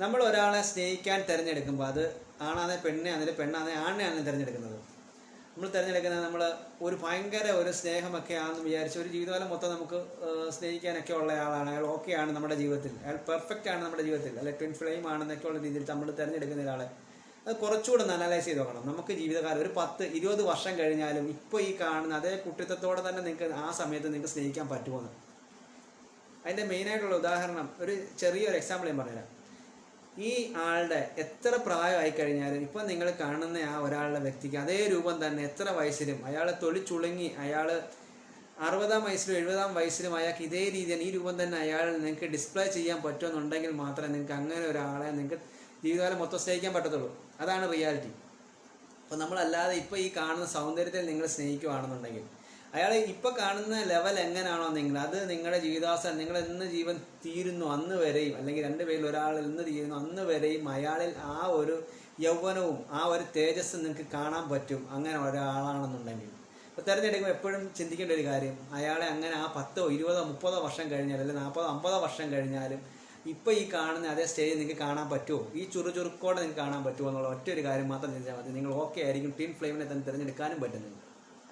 നമ്മൾ ഒരാളെ സ്നേഹിക്കാൻ തിരഞ്ഞെടുക്കുമ്പോൾ അത് ആണാന്നെ പെണ്ണെ ആണെങ്കിലും പെണ്ണാന്നെ ആണിനെ ആണെങ്കിലും തിരഞ്ഞെടുക്കുന്നത്. നമ്മൾ തിരഞ്ഞെടുക്കുന്നത് നമ്മൾ ഒരു ഭയങ്കര ഒരു സ്നേഹമൊക്കെ ആണെന്ന് വിചാരിച്ച് ഒരു ജീവിതകാലം മൊത്തം നമുക്ക് സ്നേഹിക്കാനൊക്കെ ഉള്ള ആളാണ്. അയാൾ ഓക്കെ ആണ് നമ്മുടെ ജീവിതത്തിൽ. അയാൾ പെർഫെക്റ്റ് ആണ് നമ്മുടെ ജീവിതത്തിൽ. അല്ലെ ട്വിൻ ഫ്ലെയിം ആണെന്നൊക്കെ ഉള്ള രീതിയിൽ നമ്മൾ തിരഞ്ഞെടുക്കുന്ന ഒരാളെ അത് കുറച്ചുകൂടെ അനലൈസ് ചെയ്ത് നോക്കണം. നമുക്ക് ജീവിതകാലം ഒരു പത്ത് ഇരുപത് വർഷം കഴിഞ്ഞാലും ഇപ്പോൾ ഈ കാണുന്ന അതേ കുട്ടിത്തത്തോടെ തന്നെ നിങ്ങൾക്ക് ആ സമയത്ത് നിങ്ങൾക്ക് സ്നേഹിക്കാൻ പറ്റുമോ അതിന്റെ മെയിനായിട്ടുള്ള ഉദാഹരണം ഒരു ചെറിയൊരു എക്സാമ്പിൾ ഞാൻ പറഞ്ഞുതരാം. ഈ ആളുടെ എത്ര പ്രായമായി കഴിഞ്ഞാലും ഇപ്പം നിങ്ങൾ കാണുന്ന ആ ഒരാളുടെ വ്യക്തിക്ക് അതേ രൂപം തന്നെ എത്ര വയസ്സിലും അയാൾ തൊളിച്ചുളുങ്ങി അയാൾ അറുപതാം വയസ്സിലും എഴുപതാം വയസ്സിലും അയാൾക്ക് ഇതേ രീതിയിൽ ഈ രൂപം തന്നെ അയാൾ നിങ്ങൾക്ക് ഡിസ്പ്ലേ ചെയ്യാൻ പറ്റുമെന്നുണ്ടെങ്കിൽ മാത്രമേ നിങ്ങൾക്ക് അങ്ങനെ ഒരാളെ നിങ്ങൾക്ക് ജീവിതകാലം മൊത്തം സ്നേഹിക്കാൻ പറ്റത്തുള്ളൂ. അതാണ് റിയാലിറ്റി അപ്പോൾ നമ്മളല്ലാതെ ഇപ്പോൾ ഈ കാണുന്ന സൗന്ദര്യത്തിൽ നിങ്ങൾ സ്നേഹിക്കുകയാണെന്നുണ്ടെങ്കിൽ അയാൾ ഇപ്പോൾ കാണുന്ന ലെവൽ എങ്ങനെയാണോ നിങ്ങൾ? അത് നിങ്ങളുടെ ജീവിതാവസാനം നിങ്ങൾ എന്ന് ജീവൻ തീരുന്നു അന്ന് വരെയും അല്ലെങ്കിൽ രണ്ട് പേരിൽ ഒരാൾ എന്ന് തീരുന്നു അന്ന് വരെയും അയാളിൽ ആ ഒരു യൗവനവും ആ ഒരു തേജസ് നിങ്ങൾക്ക് കാണാൻ പറ്റും. അങ്ങനെ ഒരാളാണെന്നുണ്ടെങ്കിൽ. അപ്പോൾ തിരഞ്ഞെടുക്കുമ്പോൾ എപ്പോഴും ചിന്തിക്കേണ്ട ഒരു കാര്യം അയാളെ അങ്ങനെ ആ പത്തോ ഇരുപതോ മുപ്പതോ വർഷം കഴിഞ്ഞാൽ അല്ലെങ്കിൽ നാൽപ്പതോ അമ്പതോ വർഷം കഴിഞ്ഞാലും ഇപ്പോൾ ഈ കാണുന്ന അതേ സ്റ്റേജിൽ നിങ്ങൾക്ക് കാണാൻ പറ്റുമോ? ഈ ചുറുചുറുക്കോടെ നിങ്ങൾക്ക് കാണാൻ പറ്റുമോ എന്നുള്ള ഒറ്റ ഒരു കാര്യം മാത്രം ചിന്തിച്ചാൽ മതി. നിങ്ങൾ ഓക്കെ ആയിരിക്കും ടീം ഫ്ലെയിമിനെ തന്നെ തിരഞ്ഞെടുക്കാനും പറ്റുന്നുണ്ട്